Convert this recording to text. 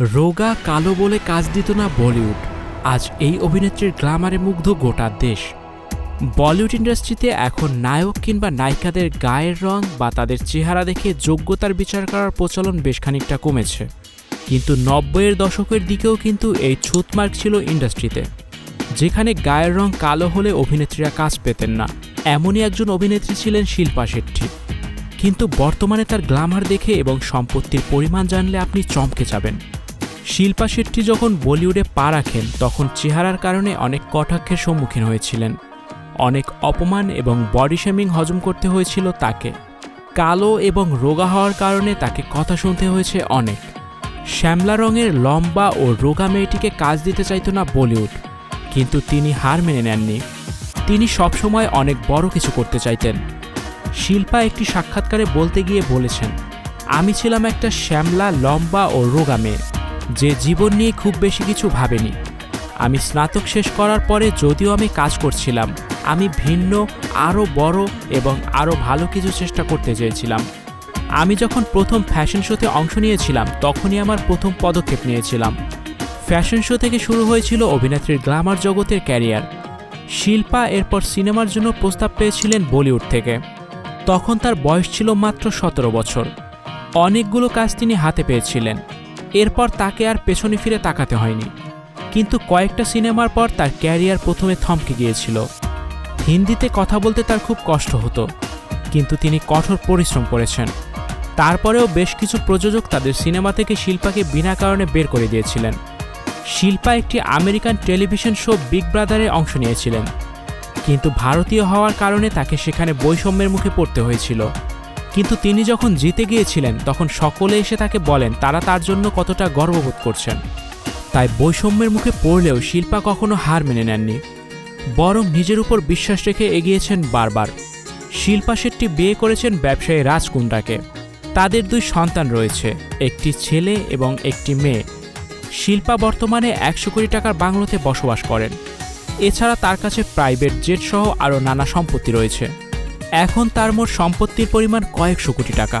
রোগা কালো বলে কাজ দিত না বলিউড। আজ এই অভিনেত্রীর গ্ল্যামারে মুগ্ধ গোটা দেশ। বলিউড ইন্ডাস্ট্রিতে এখন নায়ক কিংবা নায়িকাদের গায়ের রং বা তাদের চেহারা দেখে যোগ্যতার বিচার করার প্রচলন বেশ খানিকটা কমেছে। কিন্তু নব্বইয়ের দশকের দিকেও কিন্তু এই ছুতমার্ক ছিল ইন্ডাস্ট্রিতে। যেখানে গায়ের রং কালো হলে অভিনেত্রীরা কাজ পেতেন না। এমনই একজন অভিনেত্রী ছিলেন শিল্পা শেট্টি। কিন্তু বর্তমানে তার গ্লামার দেখে এবং সম্পত্তির পরিমাণ জানলে আপনি চমকে যাবেন। শিল্পা শেট্টি যখন বলিউডে পা রাখেন, তখন চেহারার কারণে অনেক কটাক্ষের সম্মুখীন হয়েছিলেন। অনেক অপমান এবং বডি শেমিং হজম করতে হয়েছিল তাকে। কালো এবং রোগা হওয়ার কারণে তাকে কথা শুনতে হয়েছে অনেক। শ্যামলা রঙের লম্বা ও রোগা মেয়েটিকে কাজ দিতে চাইতো না বলিউড, কিন্তু তিনি হার মেনে নেননি। তিনি সবসময় অনেক বড় কিছু করতে চাইতেন। শিল্পা একটি সাক্ষাৎকারে বলতে গিয়ে বলেছেন, আমি ছিলাম একটা শ্যামলা, লম্বা ও রোগা মেয়ে। যে জীবন নিয়ে খুব বেশি কিছু ভাবেনি। আমি স্নাতক শেষ করার পরে যদিও আমি কাজ করছিলাম, আমি ভিন্ন, আরও বড় এবং আরও ভালো কিছু চেষ্টা করতে চেয়েছিলাম। আমি যখন প্রথম ফ্যাশন শোতে অংশ নিয়েছিলাম, তখনই আমার প্রথম পদক্ষেপ নিয়েছিলাম। ফ্যাশন শো থেকে শুরু হয়েছিল অভিনেত্রীর গ্ল্যামার জগতের ক্যারিয়ার। শিল্পা এরপর সিনেমার জন্য প্রস্তাব পেয়েছিলেন বলিউড থেকে। তখন তার বয়স ছিল মাত্র সতেরো বছর। অনেকগুলো কাজ তিনি হাতে পেয়েছিলেন। এরপর তাকে আর পেছনে ফিরে তাকাতে হয়নি। কিন্তু কয়েকটা সিনেমার পর তার ক্যারিয়ার প্রথমে থমকে গিয়েছিল। হিন্দিতে কথা বলতে তার খুব কষ্ট হতো, কিন্তু তিনি কঠোর পরিশ্রম করেছেন। তারপরেও বেশ কিছু প্রযোজক তাদের সিনেমা থেকে শিল্পাকে বিনা কারণে বের করে দিয়েছিলেন। শিল্পা একটি আমেরিকান টেলিভিশন শো বিগ ব্রাদারে অংশ নিয়েছিলেন। কিন্তু ভারতীয় হওয়ার কারণে তাকে সেখানে বৈষম্যের মুখে পড়তে হয়েছিল। কিন্তু তিনি যখন জিতে গিয়েছিলেন, তখন সকলে এসে তাকে বলেন, তারা তার জন্য কতটা গর্ববোধ করছেন। তাই বৈষম্যের মুখে পড়লেও শিল্পা কখনো হার মেনে নেননি, বরং নিজের উপর বিশ্বাস রেখে এগিয়েছেন বারবার। শিল্পা শেট্টি বিয়ে করেছেন ব্যবসায়ী রাজ কুন্ডাকে তাদের দুই সন্তান রয়েছে, একটি ছেলে এবং একটি মেয়ে। শিল্পা বর্তমানে একশো কোটি টাকার বাংলোতে বসবাস করেন। এছাড়া তার কাছে প্রাইভেট জেট সহ আরও নানা সম্পত্তি রয়েছে। এখন তার মোট সম্পত্তির পরিমাণ কয়েকশো কোটি টাকা।